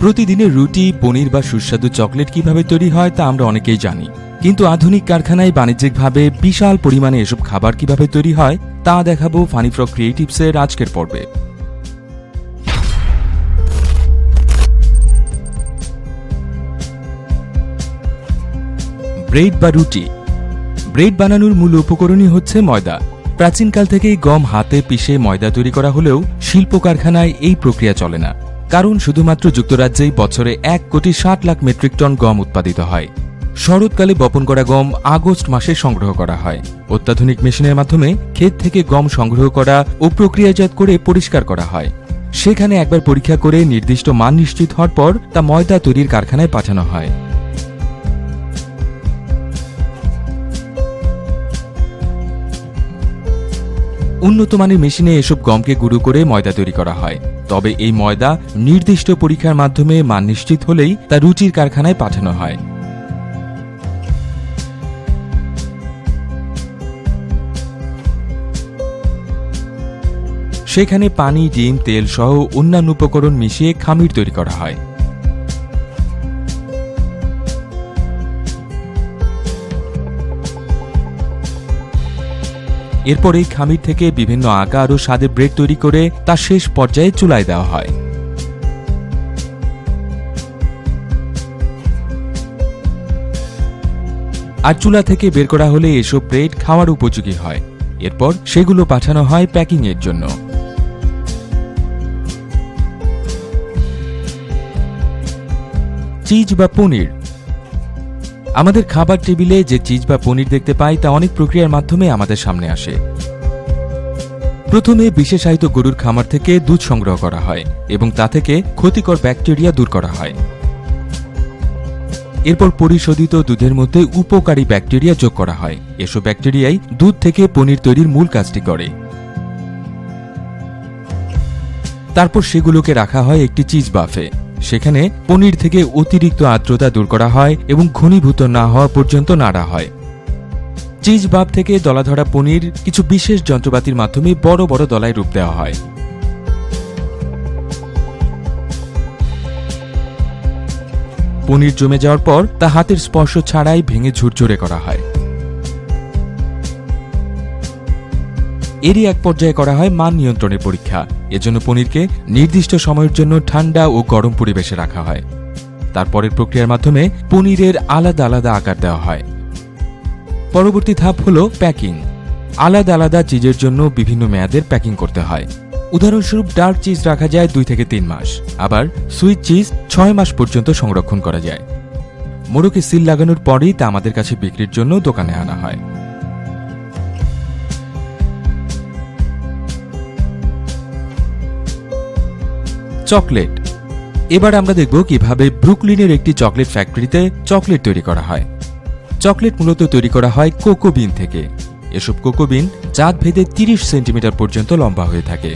প্রতিদিনের রুটি, পনির বা সুস্বাদু চকলেট কীভাবে তৈরি হয় তা আমরা অনেকেই জানি। কিন্তু আধুনিক কারখানায় বাণিজ্যিকভাবে বিশাল পরিমাণে এসব খাবার কীভাবে তৈরি হয়, তা দেখাবো ফানি ফ্রক ক্রিয়েটিভসের আজকের পর্বে। ব্রেড বা রুটি। ব্রেড বানানোর মূল উপকরণই হচ্ছে ময়দা। প্রাচীনকাল থেকেই গম হাতে পিষে ময়দা তৈরি করা হলেও শিল্প কারখানায় এই প্রক্রিয়া চলে না। কারণ শুধুমাত্র যুক্তরাজ্যেই বছরে এক কোটি ষাট লাখ মেট্রিক টন গম উৎপাদিত হয়। শরৎকালে বপন করা গম আগস্ট মাসে সংগ্রহ করা হয়। অত্যাধুনিক মেশিনের মাধ্যমে ক্ষেত থেকে গম সংগ্রহ করা ও প্রক্রিয়াজাত করে পরিষ্কার করা হয়। সেখানে একবার পরীক্ষা করে নির্দিষ্ট মান নিশ্চিত হওয়ার পর তা ময়দা তৈরির কারখানায় পাঠানো হয়। উন্নত মানের মেশিনে এসব গমকে গুঁড়ো করে ময়দা তৈরি করা হয়। তবে এই ময়দা নির্দিষ্ট পরীক্ষার মাধ্যমে মান নিশ্চিত হলেই তা রুচির কারখানায় পাঠানো হয়। সেখানে পানি, ডিম, তেল সহ অন্যান্য উপকরণ মিশিয়ে খামির তৈরি করা হয়। এরপর এই খামির থেকে বিভিন্ন আকার ও স্বাদের ব্রেড তৈরি করে তা শেষ পর্যায়ে চুলায় দেওয়া হয়। আর চুলা থেকে বের করা হলে এসব ব্রেড খাওয়ার উপযোগী হয়। এরপর সেগুলো পাঠানো হয় প্যাকিং এর জন্য। চিজ বা পনির আমাদের খাবার টেবিলে যে চিজ বা পনির দেখতে পাই তা অনেক প্রক্রিয়ার মাধ্যমে আমাদের সামনে আসে। প্রথমে বিশেষায়িত গরুর খামার থেকে দুধ সংগ্রহ করা হয় এবং তা থেকে ক্ষতিকর ব্যাকটেরিয়া দূর করা হয়। এরপর পরিশোধিত দুধের মধ্যে উপকারী ব্যাকটেরিয়া যোগ করা হয়। এসব ব্যাকটেরিয়াই দুধ থেকে পনির তৈরির মূল কাজটি করে। তারপর সেগুলোকে রাখা হয় একটি চিজ বাফে। সেখানে পনির থেকে অতিরিক্ত আর্দ্রতা দূর করা হয় এবং ঘনীভূত না হওয়া পর্যন্ত নাড়া হয়। চিজ বাফ থেকে দলাধরা পনির কিছু বিশেষ যন্ত্রপাতির মাধ্যমে বড় বড় দলায় রূপ দেওয়া হয়। পনির জমে যাওয়ার পর তা হাতের স্পর্শ ছাড়াই ভেঙে ঝুরঝুরে করা হয়। এরই এক পর্যায়ে করা হয় মান নিয়ন্ত্রণের পরীক্ষা। এজন্য পনিরকে নির্দিষ্ট সময়ের জন্য ঠান্ডা ও গরম পরিবেশে রাখা হয়। তারপরের প্রক্রিয়ার মাধ্যমে পনিরের আলাদা আলাদা আকার দেওয়া হয়। পরবর্তী ধাপ হল প্যাকিং। আলাদা আলাদা চিজের জন্য বিভিন্ন মেয়াদের প্যাকিং করতে হয়। উদাহরণস্বরূপ ডার্ক চিজ রাখা যায় দুই থেকে তিন মাস। আবার সুইট চিজ ছয় মাস পর্যন্ত সংরক্ষণ করা যায়। মোড়কে সিল লাগানোর পরেই তা আমাদের কাছে বিক্রির জন্য দোকানে আনা হয়। চকলেট। এবার আমরা দেখব কীভাবে ব্রুকলিনের একটি চকলেট ফ্যাক্টরিতে চকলেট তৈরি করা হয়। চকলেট মূলত তৈরি করা হয় কোকো বিন থেকে। এসব কোকো বিন জাত ভেদে তিরিশ সেন্টিমিটার পর্যন্ত লম্বা হয়ে থাকে।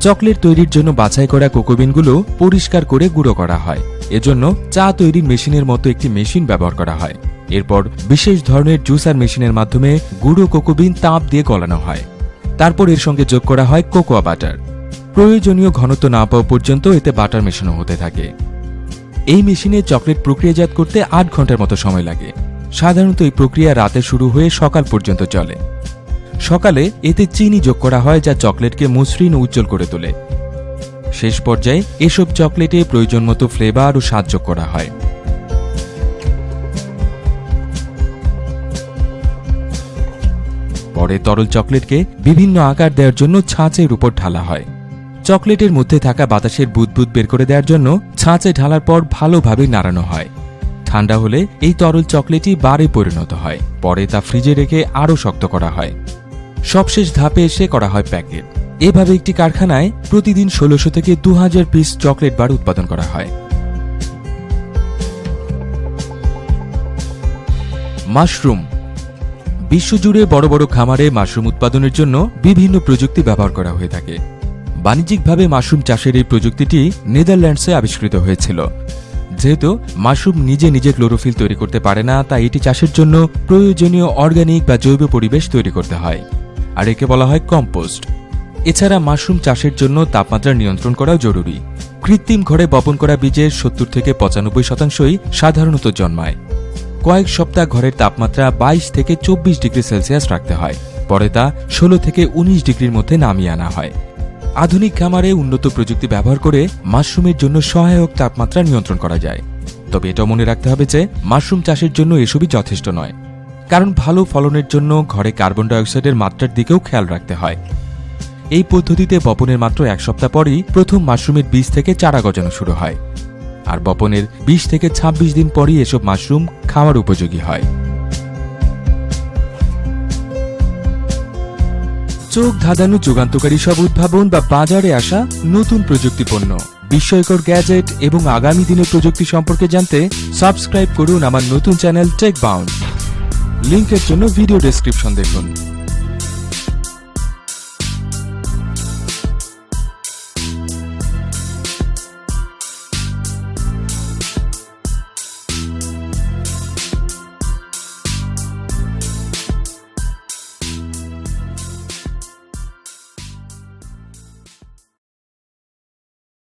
চকলেট তৈরির জন্য বাছাই করা কোকোবিনগুলো পরিষ্কার করে গুঁড়ো করা হয়। এজন্য চা তৈরির মেশিনের মতো একটি মেশিন ব্যবহার করা হয়। এরপর বিশেষ ধরনের জুসার মেশিনের মাধ্যমে গুঁড়ো কোকোবিন তাপ দিয়ে গলানো হয়। তারপর এর সঙ্গে যোগ করা হয় কোকোয়া বাটার। প্রয়োজনীয় ঘনত্ব না পাওয়া পর্যন্ত এতে বাটার মেশানো হতে থাকে। এই মেশিনে চকলেট প্রক্রিয়াজাত করতে আট ঘণ্টার মতো সময় লাগে। সাধারণত এই প্রক্রিয়া রাতে শুরু হয়ে সকাল পর্যন্ত চলে। সকালে এতে চিনি যোগ করা হয় যা চকলেটকে মসৃণ উজ্জ্বল করে তোলে। শেষ পর্যায়ে এসব চকলেটে প্রয়োজন মতো ফ্লেভার ও স্বাদ যোগ করা হয়। পরে তরল চকলেটকে বিভিন্ন আকার দেওয়ার জন্য ছাঁচের উপর ঢালা হয়। চকলেটের মধ্যে থাকা বাতাসের বুদবুদ বের করে দেওয়ার জন্য ছাঁচে ঢালার পর ভালোভাবে নাড়ানো হয়। ঠান্ডা হলে এই তরল চকলেটই বারে পরিণত হয়, পরে তা ফ্রিজে রেখে আরও শক্ত করা হয়। সবশেষ ধাপে এসে করা হয় প্যাকেট। এভাবে একটি কারখানায় প্রতিদিন ষোলোশো থেকে দু হাজার পিস চকলেট বার উৎপাদন করা হয়। মাশরুম। বিশ্বজুড়ে বড় বড় খামারে মাশরুম উৎপাদনের জন্য বিভিন্ন প্রযুক্তি ব্যবহার করা হয়ে থাকে। বাণিজ্যিকভাবে মাশরুম চাষের এই প্রযুক্তিটি নেদারল্যান্ডসে আবিষ্কৃত হয়েছিল। যেহেতু মাশরুম নিজে নিজে ক্লোরোফিল তৈরি করতে পারে না, তাই এটি চাষের জন্য প্রয়োজনীয় অর্গানিক বা জৈব পরিবেশ তৈরি করতে হয়, আর একে বলা হয় কম্পোস্ট। এছাড়া মাশরুম চাষের জন্য তাপমাত্রা নিয়ন্ত্রণ করাও জরুরি। কৃত্রিম ঘরে বপন করা বীজের সত্তর থেকে পঁচানব্বই শতাংশই সাধারণত জন্মায়। কয়েক সপ্তাহ ঘরের তাপমাত্রা বাইশ থেকে চব্বিশ ডিগ্রি সেলসিয়াস রাখতে হয়, পরে তা ষোলো থেকে উনিশ ডিগ্রির মধ্যে নামিয়ে আনা হয়। আধুনিক খামারে উন্নত প্রযুক্তি ব্যবহার করে মাশরুমের জন্য সহায়ক তাপমাত্রা নিয়ন্ত্রণ করা যায়। তবে এটা মনে রাখতে হবে যে, মাশরুম চাষের জন্য এসবই যথেষ্ট নয়। কারণ ভালো ফলনের জন্য ঘরে কার্বন ডাইঅক্সাইডের মাত্রার দিকেও খেয়াল রাখতে হয়। এই পদ্ধতিতে বপনের মাত্র এক সপ্তাহ পরই প্রথম মাশরুমের বীজ থেকে চারা গজানো শুরু হয়। আর বপনের বিশ থেকে ২৬ দিন পরই এসব মাশরুম খাওয়ার উপযোগী হয়। চোখ ধাঁধানো যুগান্তকারী সব উদ্ভাবন বা বাজারে আসা নতুন প্রযুক্তি পণ্য বিস্ময়কর গ্যাজেট এবং আগামী দিনের প্রযুক্তি সম্পর্কে জানতে সাবস্ক্রাইব করুন আমার নতুন চ্যানেল টেক বাউন্ড লিঙ্কের জন্য ভিডিও ডেসক্রিপশন দেখুন।